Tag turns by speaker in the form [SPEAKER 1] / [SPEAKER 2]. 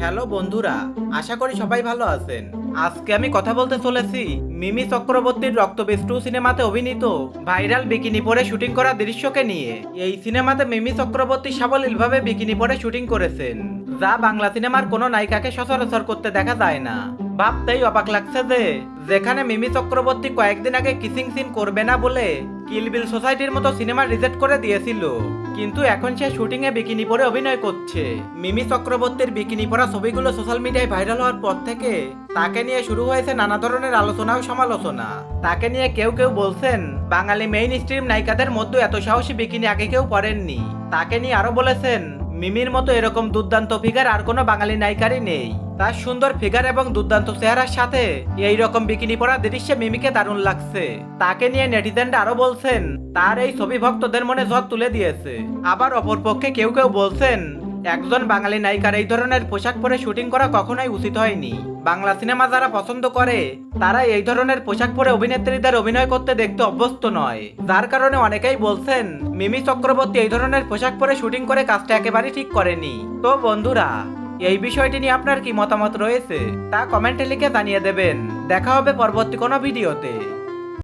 [SPEAKER 1] Hello বন্ধুরা, আশা করি সবাই ভালো আছেন। আজকে আমি কথা বলতে চলেছি মিমি চক্রবর্তীর রক্তবীজ টু সিনেমাতে অভিনীত ভাইরাল বিকিনি পরে শুটিং করা দৃশ্যকে নিয়ে। এই সিনেমাতে মিমি চক্রবর্তী সাবলীলভাবে বিকিনি পরে শুটিং করেছেন, যা বাংলা সিনেমার কোনো নায়িকাকে সচরাচর করতে দেখা যায় না। ভাবতেই অবাক লাগছে যে, যেখানে মিমি চক্রবর্তী কয়েকদিন আগে কিসিং সিন করবে না বলে কিলবিল সোসাইটির মতো সিনেমা রিজেক্ট করে দিয়েছিল। কিন্তু এখন সে শুটিং এ বিকিনি পরে অভিনয় করছে। মিমি চক্রবর্তীর বিকিনি পরা ছবিগুলো সোশ্যাল মিডিয়ায় ভাইরাল হওয়ার পর থেকে তাকে নিয়ে শুরু হয়েছে নানা ধরনের আলোচনা ও সমালোচনা। তাকে নিয়ে কেউ কেউ বলছেন, বাঙালি মেইন স্ট্রিম নায়িকাদের মধ্যে এত সাহসী বিকিনি আগে কেউ পরেননি। তাকে নিয়ে আরও বলেছেন মিমির মতো এরকম দুর্দান্ত ফিগার আর কোনো বাঙালি নায়িকারই নেই। তার সুন্দর ফিগার এবং দুর্দান্ত চেহারার সাথে এই রকম বিকিনি পরা দৃশ্যে মিমিকে দারুণ লাগছে। তাকে নিয়ে নেটিজেনরা আরও বলছেন, তার এই ছবি ভক্তদের মনে ঝড় তুলে দিয়েছে। আবার অপরপক্ষে কেউ কেউ বলছেন একজন বাঙালি নায়িকার এই ধরনের পোশাক পরে শুটিং করা কখনোই উচিত হয়নি। বাংলা সিনেমা যারা পছন্দ করে তারা এই ধরনের পোশাক পরে অভিনেত্রীদের অভিনয় করতে দেখতে অভ্যস্ত নয়। যার কারণে অনেকেই বলছেন, মিমি চক্রবর্তী এই ধরনের পোশাক পরে শুটিং করে কাজটা একেবারেই ঠিক করেনি। তো বন্ধুরা, এই বিষয়টি নিয়ে আপনার কি মতামত রয়েছে? তা কমেন্টে লিখে জানিয়ে দেবেন। দেখা হবে পরবর্তী কোনো ভিডিওতে।